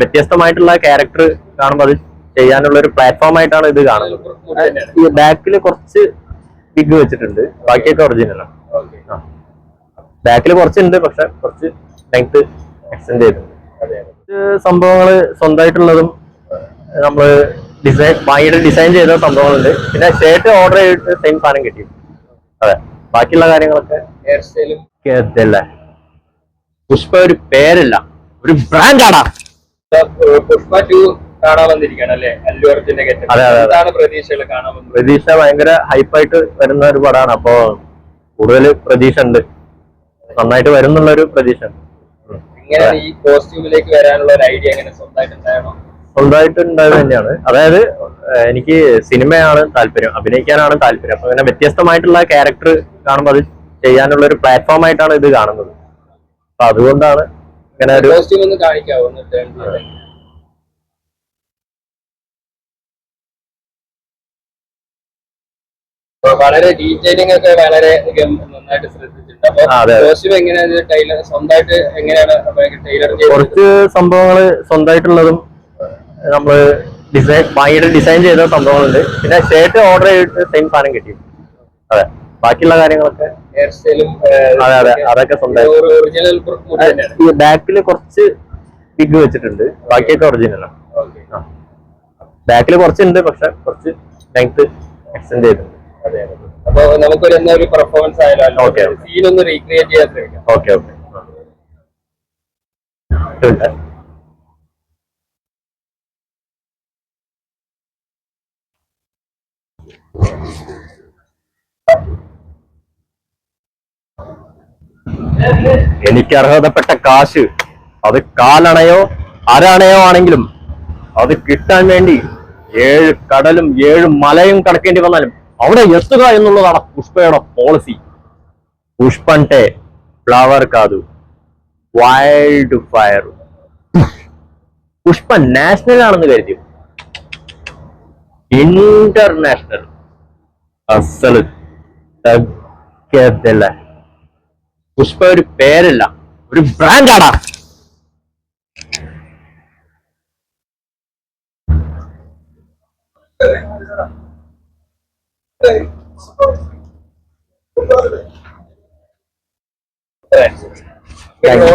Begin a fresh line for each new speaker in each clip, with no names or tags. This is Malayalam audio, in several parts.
വ്യത്യസ്തമായിട്ടുള്ള ക്യാരക്ടർ കാണുമ്പോൾ അത് ചെയ്യാനുള്ള ഒരു പ്ലാറ്റ്ഫോം ആയിട്ടാണ് ഇത് കാണുന്നത്. ഈ ബാക്കിൽ കുറച്ച് ബിഗ് വെച്ചിട്ടുണ്ട്. ബാക്കിയൊക്കെ ഒറിജിനൽ ഒറിജിനലാണ് ബാക്കിൽ കുറച്ചുണ്ട് പക്ഷെ കുറച്ച് ലെങ്ത് എക്സ്റ്റെൻഡ് ചെയ്തിട്ടുണ്ട്. സംഭവങ്ങൾ സ്വന്തമായിട്ടുള്ളതും നമ്മൾ ഡിസൈൻ വാങ്ങിയിട്ട് ഡിസൈൻ ചെയ്ത സംഭവങ്ങളുണ്ട്. പിന്നെ ഷർട്ട് ഓർഡർ ചെയ്തിട്ട് സെയിം സാധനം കിട്ടി. അതെ. ബാക്കിയുള്ള കാര്യങ്ങളൊക്കെ
ഹെയർ സ്റ്റൈലും
പുഷ്പ ഒരു പേരല്ല ഒരു ബ്രാൻഡാടാ
പുഷ്പ ടു കാണാൻ വന്നിരിക്കുകയാണ് അല്ലെ? അല്ലു അർജുന്റെ. എന്താണ് പ്രതീക്ഷകൾ കാണാൻ വന്നത്?
പ്രതീക്ഷ ഭയങ്കര ഹൈപ്പായിട്ട് വരുന്ന ഒരു പടമാണ്. അപ്പോ കൂടുതൽ പ്രതീക്ഷ ഉണ്ട് നന്നായിട്ട് വരുന്നുള്ള ഒരു പ്രതീക്ഷ.
ഇങ്ങനെ ഈ കോസ്റ്റ്യൂമിലേക്ക് വരാനുള്ള ഒരു ഐഡിയ എങ്ങനെ? സ്വന്തമായിട്ട്
ഉണ്ടായത് തന്നെയാണ്. അതായത് എനിക്ക് സിനിമയാണ് താല്പര്യം. അഭിനയിക്കാനാണ് താല്പര്യം. അപ്പൊ അങ്ങനെ വ്യത്യസ്തമായിട്ടുള്ള ക്യാരക്ടർ കാണുമ്പോൾ അത് ചെയ്യാനുള്ള ഒരു പ്ലാറ്റ്ഫോം ആയിട്ടാണ് ഇത് കാണുന്നത്. അപ്പൊ അതുകൊണ്ടാണ് ഇങ്ങനെ ഒരു
കോസ്റ്റ്യൂം ഒന്ന് കാണിക്കാവോ? വളരെ ഡീറ്റെയിലിംഗ് ഒക്കെ വളരെ നന്നായിട്ട് ശ്രദ്ധിച്ചിട്ടുണ്ട്. അപ്പൊ. കോസ്റ്റ്യൂം എങ്ങനെയാണ് ടൈലർ സ്വന്തമായിട്ട് എങ്ങനെയാണ് ടൈലർ
കുറച്ച് സംഭവങ്ങൾ സ്വന്തമായിട്ടുള്ളതും നമ്മൾ ഡിസൈൻ ഭയങ്കര ഡിസൈൻ ചെയ്ത സംഭവങ്ങളുണ്ട്. പിന്നെ ഷർട്ട് ഓർഡർ ചെയ്തിട്ട് സെയിം സാധനം കിട്ടി. അതെ. ബാക്കിയുള്ള കാര്യങ്ങളൊക്കെ?
ഹെയർ സ്റ്റൈലും
അതെ, അതെ, അതൊക്കെ സ്വന്തമായിട്ട്. ഈ ബാക്കിൽ കുറച്ച് ബിഗ് വെച്ചിട്ടുണ്ട്. ബാക്കിയൊക്കെ ഒറിജിനലാണ് ബാക്കിൽ കുറച്ചുണ്ട് പക്ഷെ കുറച്ച് ലെങ്ത് എക്സ്റ്റെൻഡ് ചെയ്തിട്ടുണ്ട്.
അപ്പൊ നമുക്കൊരു എന്നാ ഒരു പെർഫോമൻസ് ആയാലും സീൻ ഒന്ന് റീക്രിയേറ്റ് ചെയ്യാൻ ശ്രമിക്കാം.
ഓക്കെ ഓക്കെ എനിക്ക് അർഹതപ്പെട്ട കാശ് അത് കാലണയോ അരണയോ ആണെങ്കിലും അത് കിട്ടാൻ വേണ്ടി ഏഴ് കടലും ഏഴ് മലയും കടക്കേണ്ടി വന്നാലും അവിടെ എത്തുക എന്നുള്ളതാണ് പുഷ്പയുടെ പോളിസി പുഷ്പന്റെ ഫ്ലവർ കാതു. വൈൽഡ് ഫയർ പുഷ്പ നാഷണൽ ആണെന്ന് കരുതി. ഇന്റർനാഷണൽ അസൽ തగ్గത്തില്ല. പുഷ്പ ഒരു പേരല്ല ഒരു ബ്രാൻഡാടാ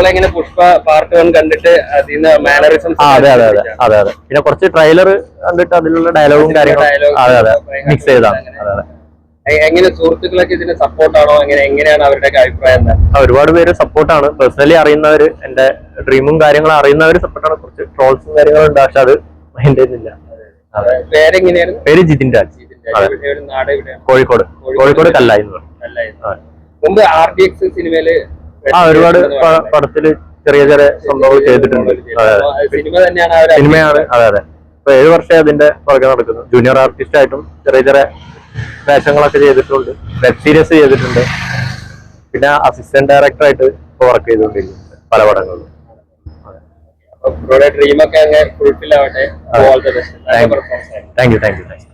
എങ്ങനെ പുഷ്പ പാർട്ട് വൺ കണ്ടിട്ട് അതിന്ന് മാനറിസം
അതെ അതെ അതെ അതെ അതെ. പിന്നെ കുറച്ച് ട്രെയിലർ കണ്ടിട്ട് അതിലുള്ള ഡയലോഗും കാര്യങ്ങളും അതെ അതെ. മിക്സ് ചെയ്താണ് അതെ അതെ.
എങ്ങനെ സുഹൃത്തുക്കളൊക്കെ ഇതിന് സപ്പോർട്ടാണോ എങ്ങനെ എങ്ങനെയാണ് അവരുടെ അഭിപ്രായം എന്താ?
ഒരുപാട് പേര് സപ്പോർട്ടാണ് പേഴ്സണലി അറിയുന്നവർ എന്റെ ഡ്രീമും കാര്യങ്ങളും അറിയുന്നവർ സപ്പോർട്ടാണ് കുറച്ച് ട്രോൾസും കാര്യങ്ങളും ഉണ്ട്. പക്ഷെ അത് മൈൻഡ് ചെയ്യുന്നില്ല
പേരെങ്ങനെയായിരുന്നു?
പേര് ജിതിൻ രാജ്. കോഴിക്കോട്. കോഴിക്കോട് കല്ലായി.
മുമ്പ് ആർ ഡി എക്സ് സിനിമയിൽ
ആ ഒരുപാട്
പടത്തിൽ
പടത്തിൽ ചെറിയ ചെറിയ സംഭവങ്ങൾ ചെയ്തിട്ടുണ്ട്.
സിനിമ തന്നെയാണ്
സിനിമയാണ്. അതെ അതെ. ഇപ്പൊ ഏഴു വർഷം അതിന്റെ പുറകെ നടക്കുന്നു. ജൂനിയർ ആർട്ടിസ്റ്റ് ആയിട്ടും ചെറിയ ചെറിയ വേഷങ്ങളൊക്കെ ചെയ്തിട്ടുണ്ട്. വെബ് സീരീസ് ചെയ്തിട്ടുണ്ട്. പിന്നെ അസിസ്റ്റന്റ് ഡയറക്ടർ ആയിട്ട് വർക്ക് ചെയ്തുകൊണ്ടിരിക്കുന്നുണ്ട് പല പടങ്ങളിലും.
ഡ്രീം ഒക്കെ അങ്ങ് ഫുൾഫിൽ ആവട്ടെ.
അതെ.
ഓൾ ദ ബെസ്റ്റ് നല്ല
thank you thank you thank you